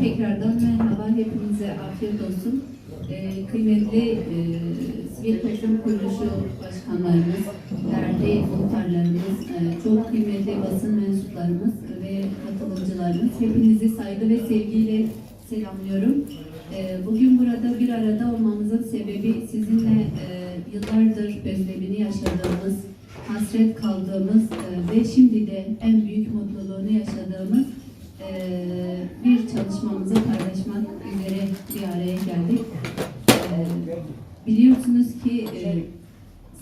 Tekrardan merhaba, hepinize afiyet olsun. Ee, kıymetli e, Sivil Toplum Kuruluşu başkanlarımız, değerli muhtarlarımız, e, çok kıymetli basın mensuplarımız ve katılımcılarımız, hepinizi saygı ve sevgiyle selamlıyorum. E, bugün burada bir arada olmamızın sebebi sizinle e, yıllardır özlemini yaşadığımız, hasret kaldığımız e, ve şimdi de en büyük mutluluğunu yaşadığımız e, bir çalışmamızı paylaşmak üzere bir araya geldik. E, biliyorsunuz ki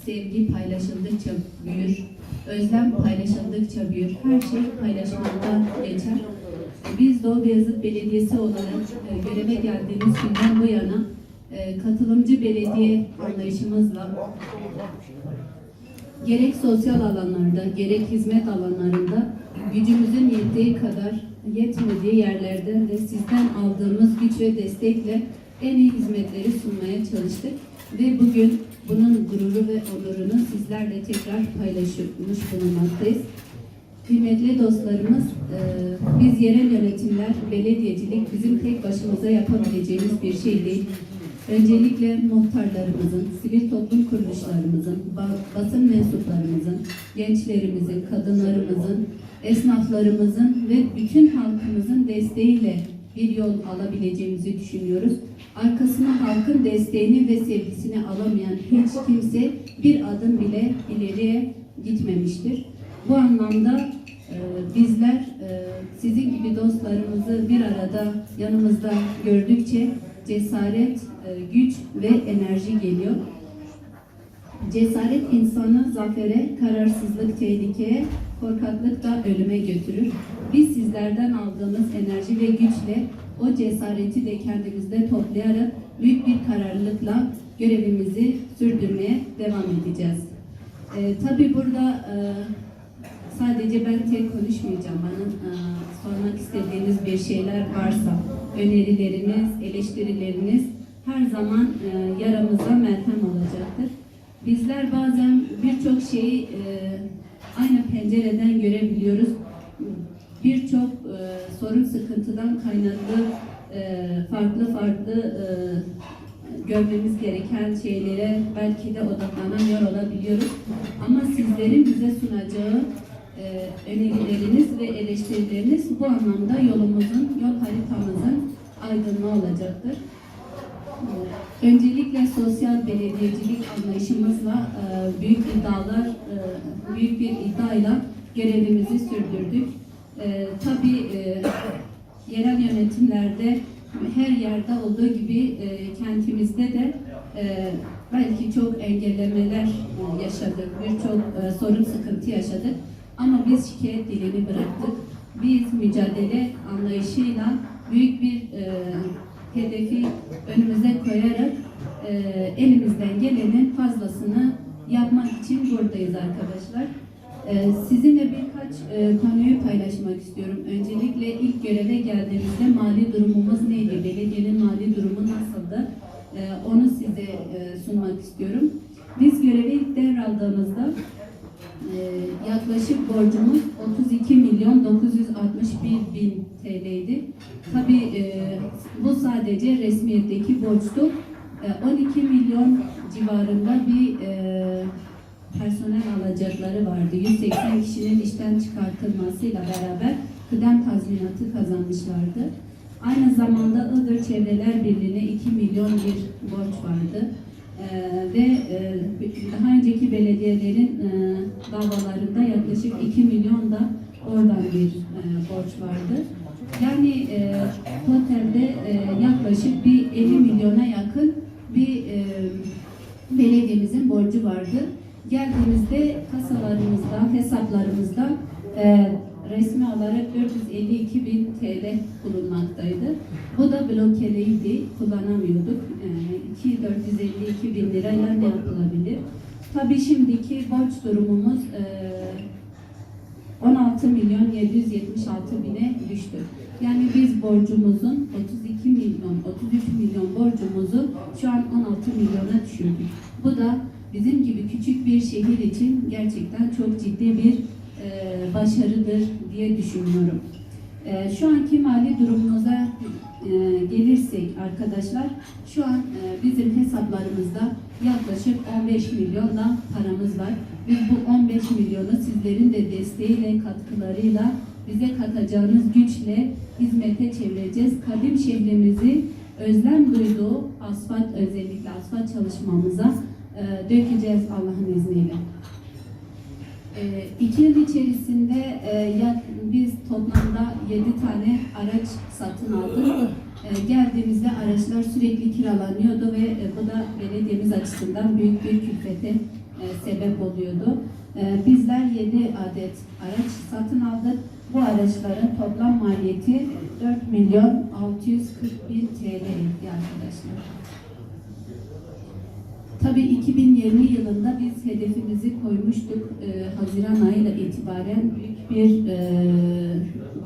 sevgi paylaşıldıkça büyür, özlem paylaşıldıkça büyür. Her şey paylaşmaktan geçer. Biz Doğu Beyazıt Belediyesi olarak e, göreve geldiğimiz günden bu yana katılımcı belediye anlayışımızla gerek sosyal alanlarda, gerek hizmet alanlarında gücümüzün yettiği kadar yetmediği yerlerde de sizden aldığımız güç ve destekle en iyi hizmetleri sunmaya çalıştık. Ve bugün bunun gururu ve onurunu sizlerle tekrar paylaşmış bulunmaktayız. Kıymetli dostlarımız, e, biz yerel yönetimler, belediyecilik bizim tek başımıza yapabileceğimiz bir şey değil. Öncelikle muhtarlarımızın, sivil toplum kuruluşlarımızın, ba- basın mensuplarımızın, gençlerimizin, kadınlarımızın, esnaflarımızın ve bütün halkımızın desteğiyle bir yol alabileceğimizi düşünüyoruz. Arkasına halkın desteğini ve sevgisini alamayan hiç kimse bir adım bile ileriye gitmemiştir. Bu anlamda e, bizler e, sizin gibi dostlarımızı bir arada yanımızda gördükçe cesaret, güç ve enerji geliyor. Cesaret insanı zafere, kararsızlık tehlikeye, korkaklık da ölüme götürür. Biz sizlerden aldığımız enerji ve güçle o cesareti de kendimizde toplayarak büyük bir kararlılıkla görevimizi sürdürmeye devam edeceğiz. Ee, tabii burada e, sadece ben tek konuşmayacağım. Bana e, sormak istediğiniz bir şeyler varsa, önerileriniz, eleştirileriniz her zaman e, yaramıza merhem olacaktır. Bizler bazen birçok şeyi e, aynı pencereden görebiliyoruz. Birçok e, sorun sıkıntıdan kaynaklı e, farklı farklı e, görmemiz gereken şeylere belki de odaklanamıyor olabiliyoruz. Ama sizlerin bize sunacağı e, önerileriniz ve eleştirileriniz bu anlamda yolumuzun, yol haritamızın aydınlığı olacaktır. Öncelikle sosyal belediyecilik anlayışımızla e, büyük iddialar, e, büyük bir iddiayla görevimizi sürdürdük. E, tabii yerel yönetimlerde her yerde olduğu gibi kentimizde de belki çok engellemeler yaşadık, birçok sorun sıkıntı yaşadık. Ama biz şikayet dilini bıraktık. Biz mücadele anlayışıyla büyük bir hedefi önümüze koyarak e, elimizden gelenin fazlasını yapmak için buradayız arkadaşlar. E, sizinle birkaç e, konuyu paylaşmak istiyorum. Öncelikle ilk göreve geldiğimizde mali durumumuz neydi? Belediyenin mali durumu nasıldı? E, onu size e, sunmak istiyorum. Biz görevi ilk devraldığımızda yaklaşık borcumuz 32 milyon 961 bin TL'ydi. Tabii e, bu sadece resmiyetteki borçtu. E, 12 milyon civarında bir e, personel alacakları vardı. 180 kişinin işten çıkartılmasıyla beraber kıdem tazminatı kazanmışlardı. Aynı zamanda Iğdır Çevreler Birliği'ne 2 milyon bir borç vardı. Ee, ve e, daha önceki belediyelerin e, davalarında yaklaşık 2 milyon da oradan bir e, borç vardı. Yani totalde yaklaşık bir 50 milyona yakın bir belediyemizin borcu vardı. Geldiğimizde kasalarımızda, hesaplarımızda resmi olarak 452 bin TL bulunmaktaydı. Bu da blokeleydi, kullanamıyorduk. E, ki 452 bin lirayla ne yapılabilir? Tabii şimdiki borç durumumuz e, 16 milyon 776 bine düştü. Yani biz borcumuzun 32 milyon, 33 milyon borcumuzu şu an 16 milyona düşürdük. Bu da bizim gibi küçük bir şehir için gerçekten çok ciddi bir e, başarı. başarıdır diye düşünüyorum. Ee, şu anki mali durumumuza e, gelirsek arkadaşlar, şu an e, bizim hesaplarımızda yaklaşık 15 milyonla paramız var. Biz bu 15 milyonu sizlerin de desteğiyle, katkılarıyla bize katacağınız güçle hizmete çevireceğiz. Kadim şehrimizi özlem duyduğu asfalt özellikle asfalt çalışmamıza e, dökeceğiz Allah'ın izniyle. E, iki yıl içerisinde e, yak, biz toplamda 7 tane araç satın aldık. E, geldiğimizde araçlar sürekli kiralanıyordu ve e, bu da belediyemiz açısından büyük bir külfete e, sebep oluyordu. E, bizler 7 adet araç satın aldık. Bu araçların toplam maliyeti 4 milyon 640 bin TL etti arkadaşlar. Tabii 2020 yılında biz hedefimizi koymuştuk. Ee, Haziran ayıyla itibaren büyük bir e,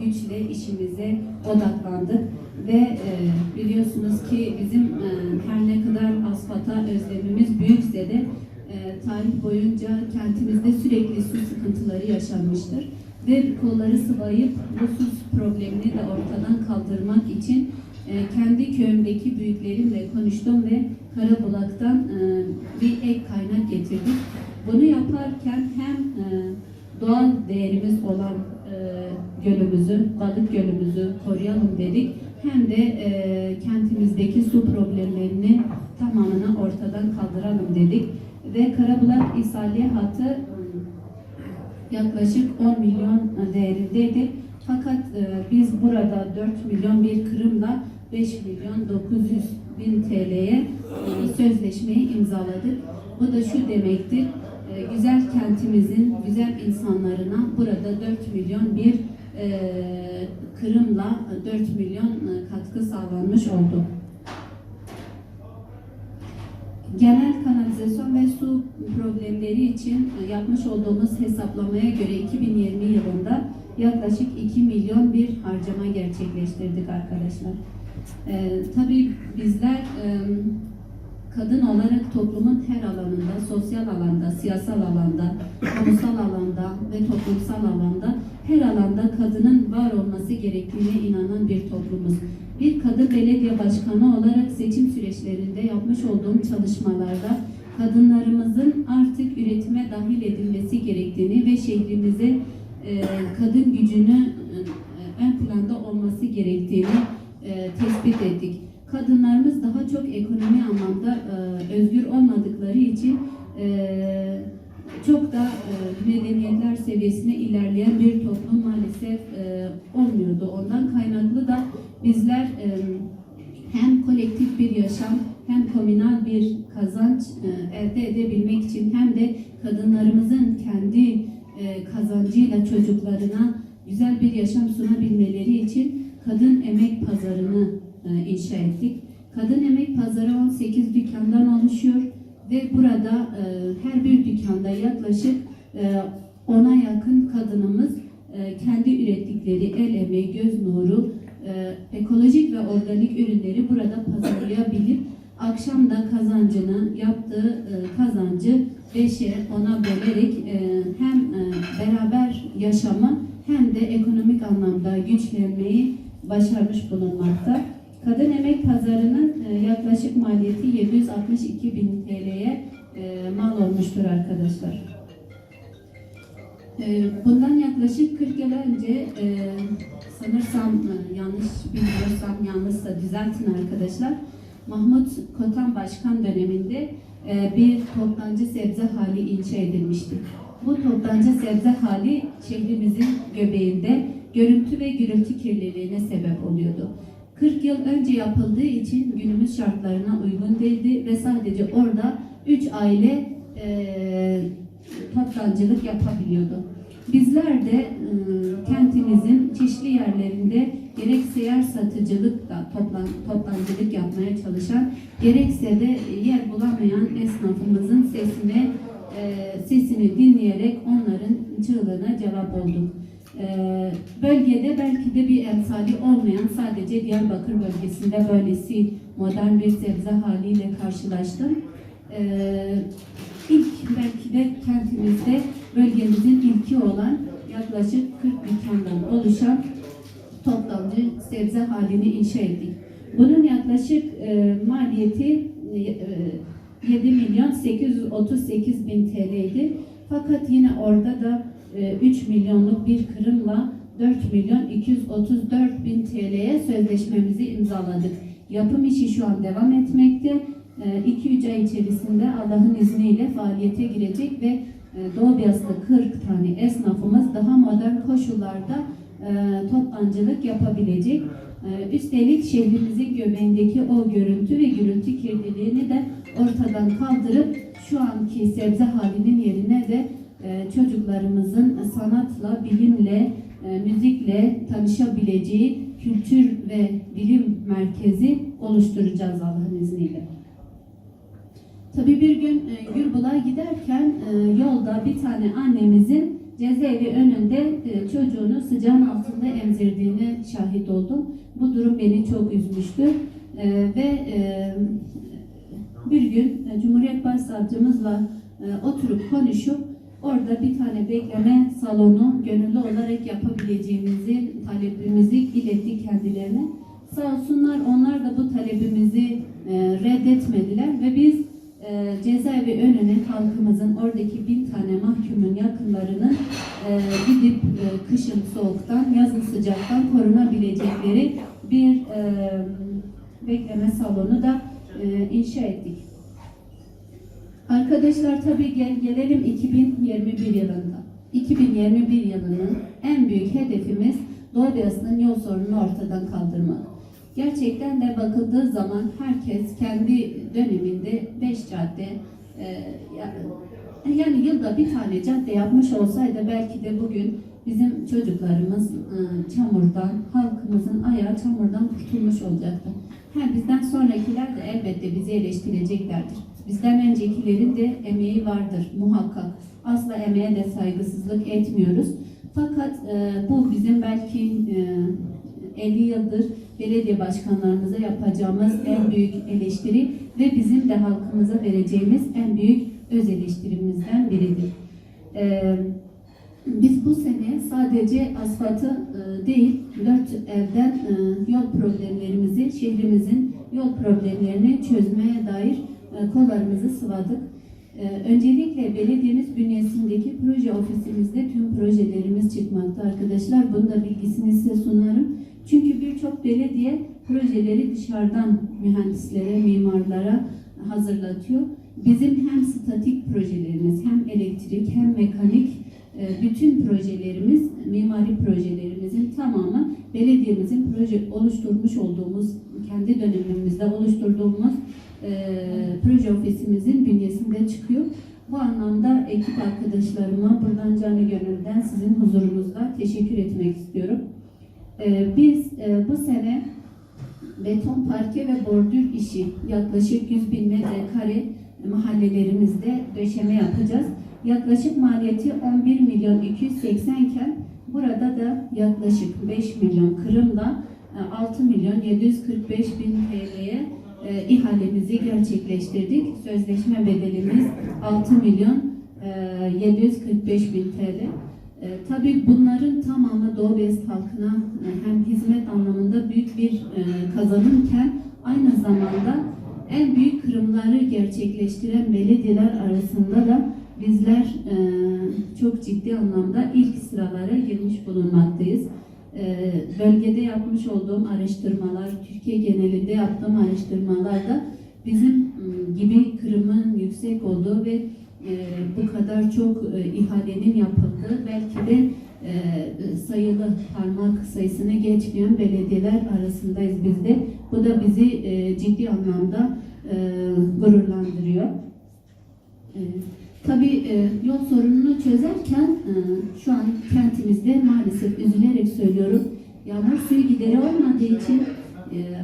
güçle işimize odaklandık. Ve e, biliyorsunuz ki bizim e, her ne kadar asfalta özlemimiz büyükse de e, tarih boyunca kentimizde sürekli su sıkıntıları yaşanmıştır. Ve kolları sıvayıp bu su problemini de ortadan kaldırmak için e, kendi köyümdeki büyüklerimle konuştum ve Karabulak'tan e, bir ek kaynak getirdik. Bunu yaparken hem e, doğal değerimiz olan e, gölümüzü, balık gölümüzü koruyalım dedik. Hem de e, kentimizdeki su problemlerini tamamını ortadan kaldıralım dedik. Ve Karabulak İsaliye hattı yaklaşık 10 milyon değerindeydi. Fakat biz burada 4 milyon bir kırımla 5 milyon 900 bin TL'ye bir sözleşmeyi imzaladık. Bu da şu demektir, e, güzel kentimizin güzel insanlarına burada 4 milyon bir e, kırımla 4 milyon e, katkı sağlanmış oldu. Genel kanalizasyon ve su problemleri için yapmış olduğumuz hesaplamaya göre 2020 yılında yaklaşık 2 milyon bir harcama gerçekleştirdik arkadaşlar. Ee, tabii bizler e, kadın olarak toplumun her alanında, sosyal alanda, siyasal alanda, kamusal alanda ve toplumsal alanda her alanda kadının var olması gerektiğine inanan bir toplumuz. Bir kadın belediye başkanı olarak seçim süreçlerinde yapmış olduğum çalışmalarda kadınlarımızın artık üretime dahil edilmesi gerektiğini ve şehrimize e, kadın gücünü e, ön planda olması gerektiğini e, tespit ettik. Kadınlarımız daha çok ekonomi anlamda e, özgür olmadıkları için e, çok da e, medeniyetler seviyesine ilerleyen bir toplum maalesef e, olmuyordu. Ondan kaynaklı da bizler e, hem kolektif bir yaşam hem komünal bir kazanç e, elde edebilmek için hem de kadınlarımızın kendi e, kazancıyla çocuklarına güzel bir yaşam sunabilmeleri için kadın emek pazarını e, inşa ettik. Kadın emek pazarı 18 dükkandan oluşuyor ve burada e, her bir dükkanda yaklaşık e, 10'a yakın kadınımız e, kendi ürettikleri el emeği, göz nuru, e, ekolojik ve organik ürünleri burada pazarlayabilip akşam da kazancını, yaptığı e, kazancı beşe, ona bölerek e, hem e, beraber yaşamı hem de ekonomik anlamda güçlenmeyi başarmış bulunmakta. Kadın emek pazarının e, yaklaşık maliyeti 762 bin TL'ye e, mal olmuştur arkadaşlar. E, bundan yaklaşık 40 yıl önce sanırsam yanlış bilmiyorsam yanlışsa düzeltin arkadaşlar. Mahmut Kotan Başkan döneminde bir toptancı sebze hali inşa edilmişti. Bu toptancı sebze hali şehrimizin göbeğinde görüntü ve gürültü kirliliğine sebep oluyordu. 40 yıl önce yapıldığı için günümüz şartlarına uygun değildi ve sadece orada 3 aile e, toptancılık yapabiliyordu. Bizler de e, kentimizin çeşitli yerlerinde gerek seyyar satıcılıkla toplan, toptancılık yapmaya çalışan gerekse de yer bulamayan esnafımızın sesine e, sesini dinleyerek onların çığlığına cevap olduk. Ee, bölgede belki de bir emsali olmayan sadece Diyarbakır bölgesinde böylesi modern bir sebze haliyle karşılaştım. Ee, ilk belki de kentimizde bölgemizin ilki olan yaklaşık 40 dükkandan oluşan toplamcı sebze halini inşa ettik. Bunun yaklaşık e, maliyeti e, 7 milyon 838 bin TL'ydi. Fakat yine orada da e, 3 milyonluk bir kırımla 4 milyon 234 bin TL'ye sözleşmemizi imzaladık. Yapım işi şu an devam etmekte. 2-3 ay içerisinde Allah'ın izniyle faaliyete girecek ve e, Doğu Beyazıt'ta 40 tane esnafımız daha modern koşullarda e, toptancılık yapabilecek. E, Üstelik şehrimizin göbeğindeki o görüntü ve gürültü kirliliğini de ortadan kaldırıp şu anki sebze halinin yerine de e, çocuklarımızın sanatla, bilimle, e, müzikle tanışabileceği kültür ve bilim merkezi oluşturacağız Allah'ın izniyle. Tabii bir gün e, Gürbul'a giderken e, yolda bir tane annemizin cezaevi önünde e, çocuğunu sıcağın altında emzirdiğine şahit oldum. Bu durum beni çok üzmüştü. E, ve e, bir gün e, Cumhuriyet Başsavcımızla e, oturup konuşup orada bir tane bekleme salonu gönüllü olarak yapabileceğimizi, talebimizi ilettik kendilerine. Sağ olsunlar onlar da bu talebimizi e, reddetmediler ve biz e, cezaevi önüne halkımızın oradaki bin tane mahkumun yakınlarının e, gidip e, kışın soğuktan, yazın sıcaktan korunabilecekleri bir e, bekleme salonu da e, inşa ettik. Arkadaşlar tabii gel, gelelim 2021 yılında. 2021 yılının en büyük hedefimiz Doğu Beyazıt'ın yol sorununu ortadan kaldırmak. Gerçekten de bakıldığı zaman herkes kendi döneminde 5 cadde e, ya- yani yılda bir tane cadde yapmış olsaydı belki de bugün bizim çocuklarımız e, çamurdan, halkımızın ayağı çamurdan kurtulmuş olacaktı. Ha, bizden sonrakiler de elbette bizi eleştireceklerdir. Bizden öncekilerin de emeği vardır muhakkak. Asla emeğe de saygısızlık etmiyoruz. Fakat e, bu bizim belki e, 50 yıldır belediye başkanlarımıza yapacağımız en büyük eleştiri ve bizim de halkımıza vereceğimiz en büyük öz eleştirimizden biridir. E, biz bu sene sadece asfaltı e, değil, dört evden e, yol problemlerimizi, şehrimizin yol problemlerini çözmeye dair kollarımızı sıvadık. E, öncelikle belediyemiz bünyesindeki proje ofisimizde tüm projelerimiz çıkmakta arkadaşlar. Bunu da bilgisini size sunarım. Çünkü birçok belediye projeleri dışarıdan mühendislere, mimarlara hazırlatıyor. Bizim hem statik projelerimiz, hem elektrik, hem mekanik e, bütün projelerimiz, mimari projelerimizin tamamı belediyemizin proje oluşturmuş olduğumuz, kendi dönemimizde oluşturduğumuz e, proje ofisimizin bünyesinde çıkıyor. Bu anlamda ekip arkadaşlarıma buradan canı gönülden sizin huzurunuzda teşekkür etmek istiyorum. E, biz e, bu sene beton parke ve bordür işi yaklaşık 100 bin metrekare mahallelerimizde döşeme yapacağız. Yaklaşık maliyeti 11 milyon 280 iken burada da yaklaşık 5 milyon kırımla e, 6 milyon 745 bin TL'ye e, ihalemizi gerçekleştirdik. Sözleşme bedelimiz 6 milyon e, 745 bin TL. E, tabii bunların tamamı Doğu Beyazıt halkına e, hem hizmet anlamında büyük bir e, kazanımken aynı zamanda en büyük kırımları gerçekleştiren belediyeler arasında da bizler e, çok ciddi anlamda ilk sıralara girmiş bulunmaktayız. E, bölgede yapmış olduğum araştırmalar, Türkiye genelinde yaptığım araştırmalarda bizim m, gibi kırımın yüksek olduğu ve e, bu kadar çok e, ihalenin yapıldığı belki de e, sayılı parmak sayısını geçmeyen belediyeler arasındayız biz de. Bu da bizi e, ciddi anlamda e, gururlandırıyor. E, tabii e, yol sorununu çözerken e, şu an kentimizde maalesef üzülerek söylüyorum yağmur suyu gideri olmadığı için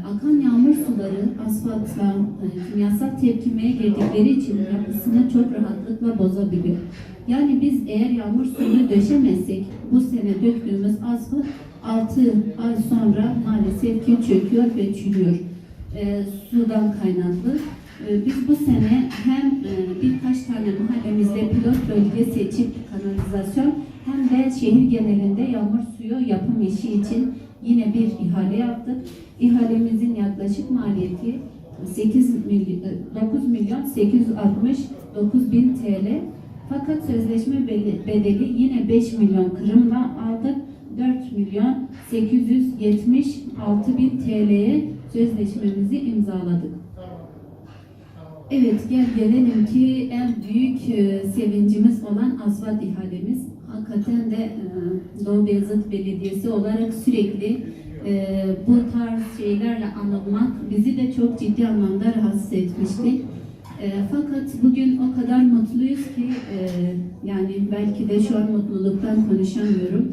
akan yağmur suları asfaltla e, kimyasal tepkimeye girdikleri için yapısını çok rahatlıkla bozabiliyor. Yani biz eğer yağmur suyunu döşemezsek bu sene döktüğümüz asfalt 6 ay sonra maalesef ki çöküyor ve çürüyor. E, sudan kaynaklı. Ee, Biz bu sene hem e, birkaç tane mahallemizde pilot bölge seçip kanalizasyon hem de şehir genelinde yağmur suyu yapım işi için yine bir ihale yaptık. İhalemizin yaklaşık maliyeti 8 milyon, 9 milyon 869 bin TL. Fakat sözleşme bedeli yine 5 milyon kırımla aldık. 4 milyon 876 bin TL'ye sözleşmemizi imzaladık. Evet gel gelelim ki en büyük e, sevincimiz olan asfalt ihalemiz. Hakikaten de e, Doğu Beyazıt Belediyesi olarak sürekli e, bu tarz şeylerle anılmak bizi de çok ciddi anlamda rahatsız etmişti. E, fakat bugün o kadar mutluyuz ki e, yani belki de şu an mutluluktan konuşamıyorum.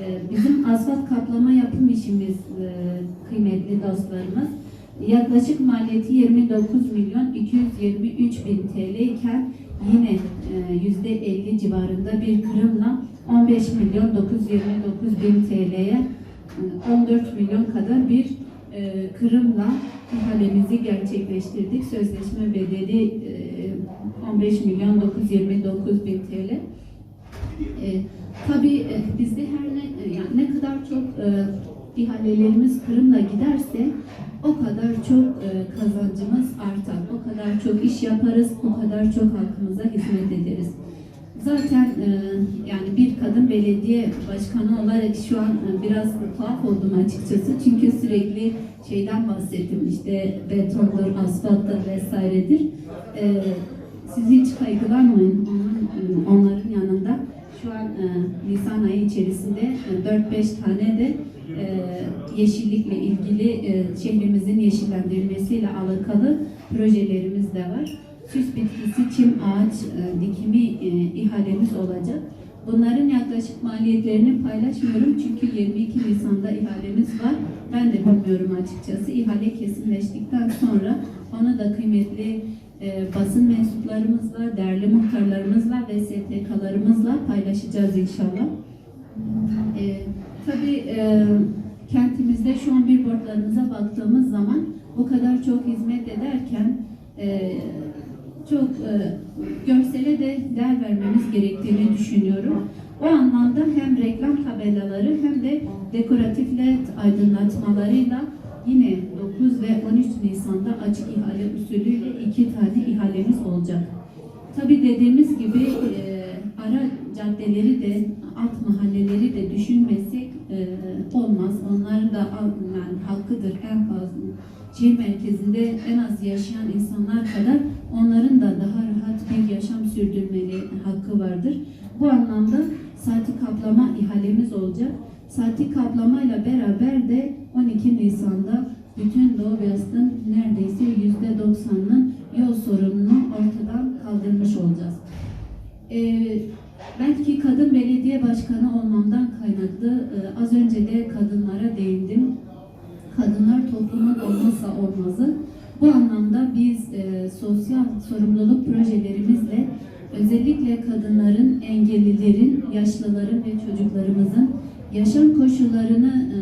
E, bizim asfalt kaplama yapım işimiz e, kıymetli dostlarımız. Yaklaşık maliyeti 29 milyon 223 bin TL iken yine e, yüzde 50 civarında bir kırımla 15 milyon 929 bin TL'ye e, 14 milyon kadar bir e, kırımla ihalemizi gerçekleştirdik. Sözleşme bedeli e, 15 milyon 929 bin TL. E, tabii e, bizde her ne e, yani ne kadar çok e, ihalelerimiz Kırım'la giderse o kadar çok e, kazancımız artar. O kadar çok iş yaparız, o kadar çok halkımıza hizmet ederiz. Zaten e, yani bir kadın belediye başkanı olarak şu an e, biraz tuhaf oldum açıkçası. Çünkü sürekli şeyden bahsettim işte betondur, asfalttır vesairedir. E, siz hiç kaygılanmayın onun, onların yanında. Şu an e, Nisan ayı içerisinde e, 4-5 tane de e, yeşillikle ilgili şehrimizin yeşillendirilmesiyle alakalı projelerimiz de var. Süs bitkisi, çim ağaç e, dikimi e, ihalemiz olacak. Bunların yaklaşık maliyetlerini paylaşmıyorum çünkü 22 Nisan'da ihalemiz var. Ben de bilmiyorum açıkçası. İhale kesinleştikten sonra onu da kıymetli e, basın mensuplarımızla, değerli muhtarlarımızla ve STK'larımızla paylaşacağız inşallah. E, tabii e, kentimizde şu an billboardlarımıza baktığımız zaman bu kadar çok hizmet ederken e, çok e, görsele de değer vermemiz gerektiğini düşünüyorum. O anlamda hem reklam tabelaları hem de dekoratif led aydınlatmalarıyla yine 9 ve 13 Nisan'da açık ihale usulüyle iki tane ihalemiz olacak. Tabi dediğimiz gibi e, ara caddeleri de alt mahalleleri de düşünmesek e, olmaz. Onların da yani hakkıdır en fazla. Şehir merkezinde en az yaşayan insanlar kadar onların da daha rahat bir yaşam sürdürmeli hakkı vardır. Bu anlamda saati kaplama ihalemiz olacak. Saati kaplamayla beraber de 12 Nisan'da bütün Doğu Beyazıt'ın neredeyse %90'ının yol sorununu ortadan kaldırmış olacağız. Ee, belki kadın belediye başkanı olmamdan kaynaklı e, az önce de kadınlara değindim. Kadınlar toplumun olmazsa olmazı. Bu anlamda biz e, sosyal sorumluluk projelerimizle özellikle kadınların, engellilerin, yaşlıların ve çocuklarımızın yaşam koşullarını e,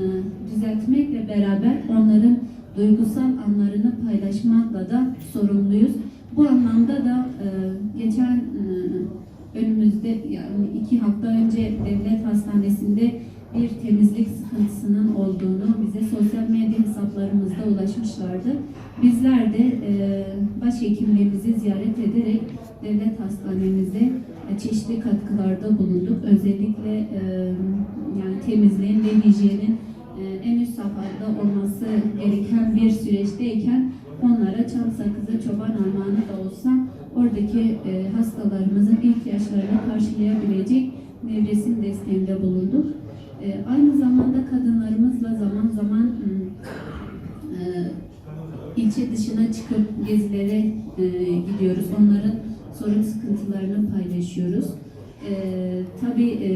düzeltmekle beraber onların duygusal anlarını paylaşmakla da sorumluyuz. Bu anlamda da geçen önümüzde yani iki hafta önce devlet hastanesinde bir temizlik sıkıntısının olduğunu bize sosyal medya hesaplarımızda ulaşmışlardı. Bizler de e, başhekimliğimizi ziyaret ederek devlet hastanemizde e, çeşitli katkılarda bulunduk. Özellikle e, yani temizliğin ve hijyenin e, en üst safhada olması gereken bir süreçteyken onlara çam sakızı çoban armağanı da olsa oradaki e, hastalarımızın ihtiyaçlarını karşılayabilecek nevresim desteğinde bulunduk. E, aynı zamanda kadınlarımızla zaman zaman m, e, ilçe dışına çıkıp gezilere e, gidiyoruz. Onların sorun sıkıntılarını paylaşıyoruz. E, tabii e,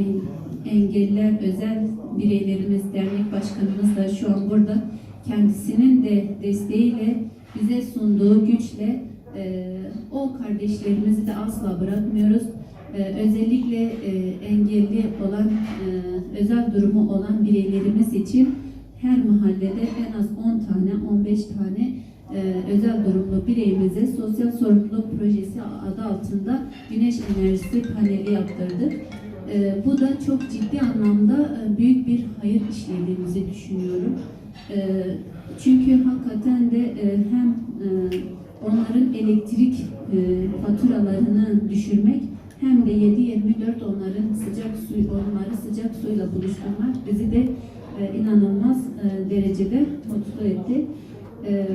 en- engelliler özel bireylerimiz, dernek başkanımız da şu an burada. Kendisinin de desteğiyle bize sunduğu güçle e, o kardeşlerimizi de asla bırakmıyoruz. E, özellikle e, engelli olan, e, özel durumu olan bireylerimiz için her mahallede en az 10 tane, 15 tane e, özel durumlu bireyimize sosyal sorumluluk projesi adı altında güneş enerjisi paneli yaptırdık. E, bu da çok ciddi anlamda büyük bir hayır işlediğimizi düşünüyorum. Çünkü hakikaten de hem onların elektrik faturalarını düşürmek hem de 7-24 onların sıcak su, onları sıcak suyla buluşturmak bizi de e, inanılmaz e, derecede mutlu etti. E,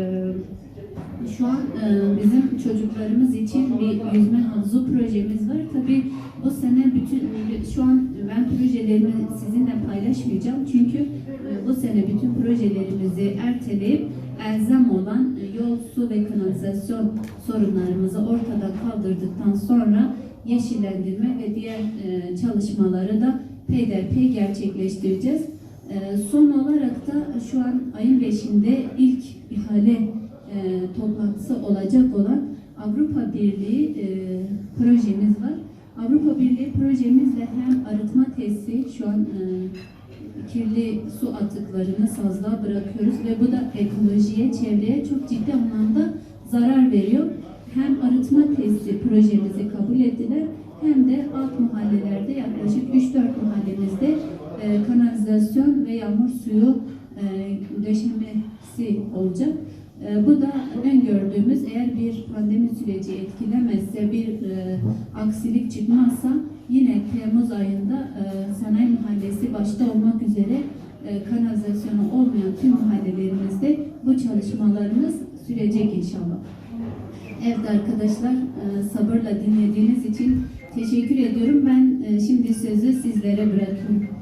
şu an e, bizim çocuklarımız için bir yüzme havuzu projemiz var. Tabii bu sene bütün şu an ben projelerimi sizinle paylaşmayacağım çünkü e, bu sene bütün projelerimizi erteleyip elzem olan yol, su ve kanalizasyon sorunlarımızı ortadan kaldırdıktan sonra yeşillendirme ve diğer e, çalışmaları da peyderpey gerçekleştireceğiz. E, son olarak da şu an ayın 5'inde ilk ihale e, toplantısı olacak olan Avrupa Birliği e, projemiz var. Avrupa Birliği projemizle hem arıtma tesisi şu an e, kirli su atıklarını sazlığa bırakıyoruz ve bu da ekolojiye, çevreye çok ciddi anlamda zarar veriyor. Hem arıtma tesisi projemizi kabul ettiler hem de alt mahallelerde yaklaşık 3-4 mahallemizde e, kanalizasyon ve yağmur suyu e, döşemesi olacak. E, bu da öngördüğümüz eğer bir pandemi süreci etkilemezse bir e, aksilik çıkmazsa yine Temmuz ayında e, Sanayi Mahallesi başta olmak üzere e, kanalizasyonu olmayan tüm mahallelerimizde bu çalışmalarımız sürecek inşallah. Evet arkadaşlar e, sabırla dinlediğiniz için teşekkür ediyorum. Ben e, şimdi sözü sizlere bırakıyorum.